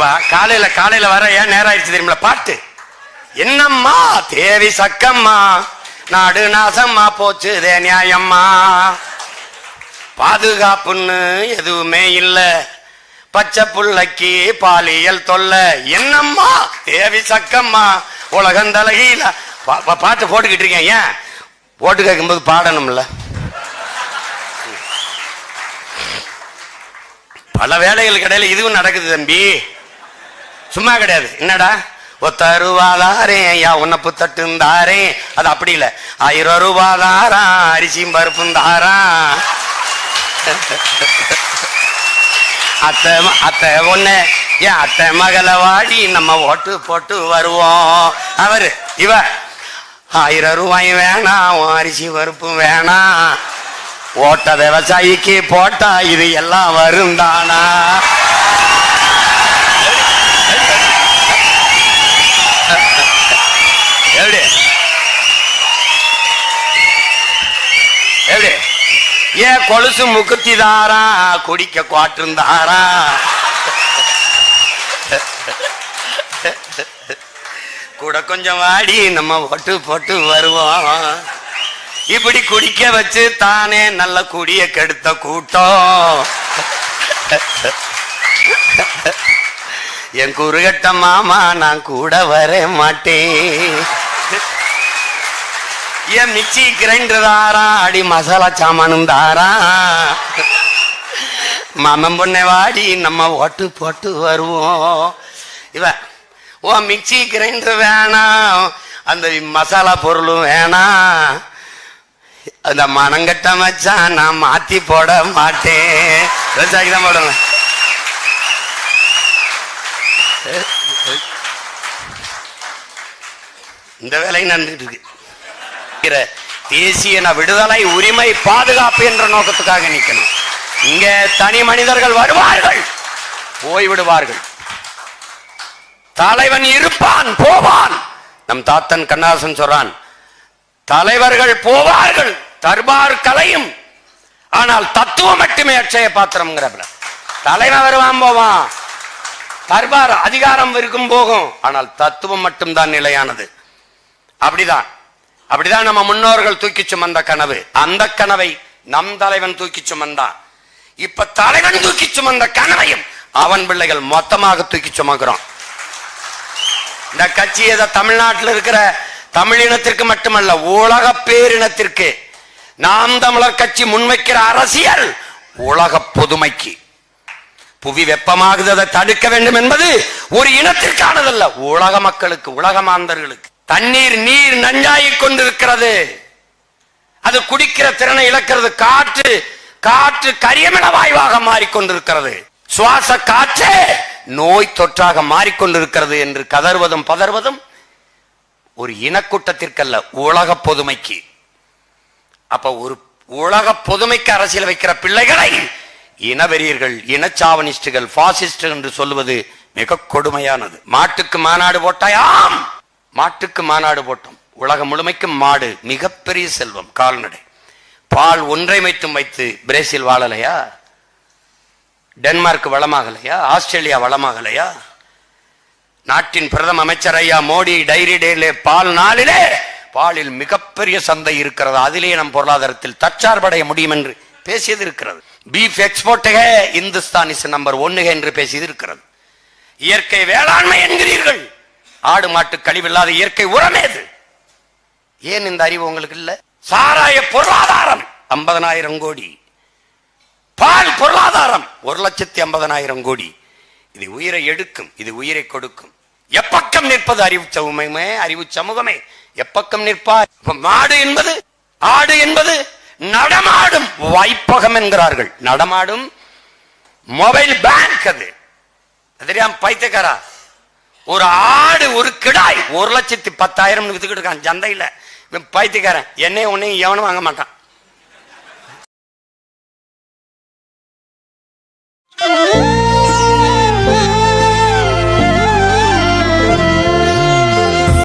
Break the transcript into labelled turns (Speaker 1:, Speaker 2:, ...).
Speaker 1: வா- காலையில காலையில வர ஏன் நேரம் ஆயிடுச்சு தெரியுமில பாட்டு. என்னம்மா தேவி சக்கம்மா நாடு நாசம்மா போச்சுதே நியாயம்மா. பாதுகாப்புன்னு எதுவுமே இல்லை. பச்சை புள்ளைக்கு பாலியல் தொல்லை. என்னம்மா தேவி சக்கம்மா உலகம் தலகையில பாட்டு போட்டுக்கிட்டு இருக்கேன் ஏன்? போட்டு கேட்கும்போது பாடணும்ல. பல வேலைகளுக்கு இடையில இதுவும் நடக்குது தம்பி. சும்மா கிடையாது. என்னடா? ஒத்தருவாதாரே ஐயா உன்னப்பு புத்தட்டுந்தாரே அது அப்படி இல்லை. ஆயிரம் ரூபாதாரா அரிசியும் பருப்பும் தாரா. அத்தை அத்தை ஒண்ணு ஏன் அத்தை மகளை வாடி நம்ம ஓட்டு போட்டு வருவோம். அவரு இவ. ஆயிரம் ரூபாய் வேணாம் உன் அரிசி பருப்பும் வேணாம். ஓட்ட விவசாயிக்கு போட்டா இது எல்லாம் வருந்தானா எப்படி எப்படி ஏன் கொலுசு முக்குத்தி தாரா குடிக்க குவாற்றும் தாரா கூட கொஞ்சம் வாடி நம்ம ஒட்டு போட்டு வருவோம். இப்படி குடிக்க வச்சு தானே நல்ல குடிய கெடுத்த கூட்டம். என் குறுகட்ட மாமா நான் கூட வர மாட்டேன். என் மிக்சி கிரைண்டர் தாரா அடி மசாலா சாமானும் தாரா. மாமன் பொண்ணை வாடி நம்ம ஓட்டு போட்டு வருவோம். இவ ஓ மிக்சி கிரைண்டர் வேணாம் அந்த மசாலா பொருளும் வேணாம். அந்த மனங்கட்ட மச்சான் நான் மாத்தி போட மாட்டேன். விவசாயிக்கு தான் போடுவேன் இந்த வேலை நடந்துட்டு இருக்கு. தேசிய விடுதலை உரிமை பாதுகாப்பு என்ற நோக்கத்துக்காக நிக்கணும். இங்க தனி மனிதர்கள் வருவார்கள். போய்விடுவார்கள். தலைவன் இருப்பான் போவான். நம் தாத்தன் கண்ணாசன் சொல்றான் தலைவர்கள் போவார்கள். தர்பார் கலையும். ஆனால் தத்துவம் மட்டுமே அட்சய பாத்திரம் தலைவன் வருவான் போவான். தர்பார் அதிகாரம் இருக்கும் போகும். ஆனால் தத்துவம் மட்டும்தான் நிலையானது. அப்படிதான். அப்படிதான் நம்ம முன்னோர்கள் தூக்கி சுமந்த கனவு. அந்த கனவை நம் தலைவன் தூக்கி சுமந்தான். இப்ப தலைவன் தூக்கி சுமந்த கனவையும் அவன் பிள்ளைகள் மொத்தமாக தூக்கி சுமக்கிறோம். இந்த கட்சி ஏதோ தமிழ்நாட்டில் இருக்கிற தமிழினத்திற்கு மட்டுமல்ல உலக பேரினத்திற்கு. நாம் தமிழர் கட்சி முன்வைக்கிற அரசியல் உலக பொதுமைக்கு. புவி வெப்பமாகுது அதை தடுக்க வேண்டும் என்பது ஒரு இனத்திற்கானதல்ல. உலக மக்களுக்கு உலக மாந்தர்களுக்கு. தண்ணீர் நீர் நஞ்சாகிக் கொண்டிருக்கிறது. அது குடிக்கிற திறனை இழக்கிறது. காற்று காற்று கரியமில வாய்வாக மாறிக்கொண்டிருக்கிறது. சுவாச காற்றே நோய் தொற்றாக மாறிக்கொண்டிருக்கிறது என்று கதறுவதும் பதறுவதும் ஒரு இனக்கூட்டத்திற்கல்ல உலக பொதுமைக்கு. அப்ப ஒரு உலக பொதுமைக்கு அரசியல் வைக்கிற பிள்ளைகளை இனவெறியர்கள் இனச்சாவனிஸ்டுகள் பாசிஸ்ட் என்று சொல்லுவது மிக கொடுமையானது. மாட்டுக்கு மாநாடு போட்டாயாம்! மாட்டுக்கு மாநாடு போட்டோம். உலகம் முழுமைக்கும் மாடு மிகப்பெரிய செல்வம் கால்நடை. பால் ஒன்றை மைத்தும் வைத்து பிரேசில் வாழலையா? டென்மார்க் வளமாகலையா? ஆஸ்திரேலியா வளமாகலையா? நாட்டின் பிரதம அமைச்சர் ஐயா மோடி டைரி டேலே பால் நாளிலே பாலில் மிகப்பெரிய சந்தை இருக்கிறது. அதிலே நம் பொருளாதாரத்தில் தற்சார்படைய முடியும் என்று பேசியது இருக்கிறது. பீஃப் எக்ஸ்போர்ட்டே இந்துஸ்தான் இஸ் நம்பர் ஒன்னுக என்று பேசியது இருக்கிறது. இயற்கை வேளாண்மை என்கிறீர்கள். ஆடு மாட்டு கழிவில்லாத இயற்கை உரமேது ஏன் இந்த அறிவு உங்களுக்கு இல்ல? சாராய பொருளாதாரம் ஐம்பதனாயிரம் கோடி. பால் பொருளாதாரம் ஒரு லட்சத்தி ஐம்பதனாயிரம் கோடி. இது உயிரை எடுக்கும் இது உயிரை கொடுக்கும். எப்பக்கம் நிற்பது அறிவு சமூகமே அறிவு சமூகமே எப்பக்கம் நிற்பார்? மாடு என்பது ஆடு என்பது நடமாடும் வைப்பகம் என்கிறார்கள். நடமாடும் மொபைல் பேங்க் அது. அது தெரியாம பைத்தியக்காரா? ஒரு ஆடு ஒரு கிடாய் ஒரு லட்சத்தி பத்தாயிரம் வித்துக்கிட்டு இருக்கான் சந்தையில. பைத்தியக்காரன். என்னையும் உன்னையும் எவனும் வாங்க மாட்டான்.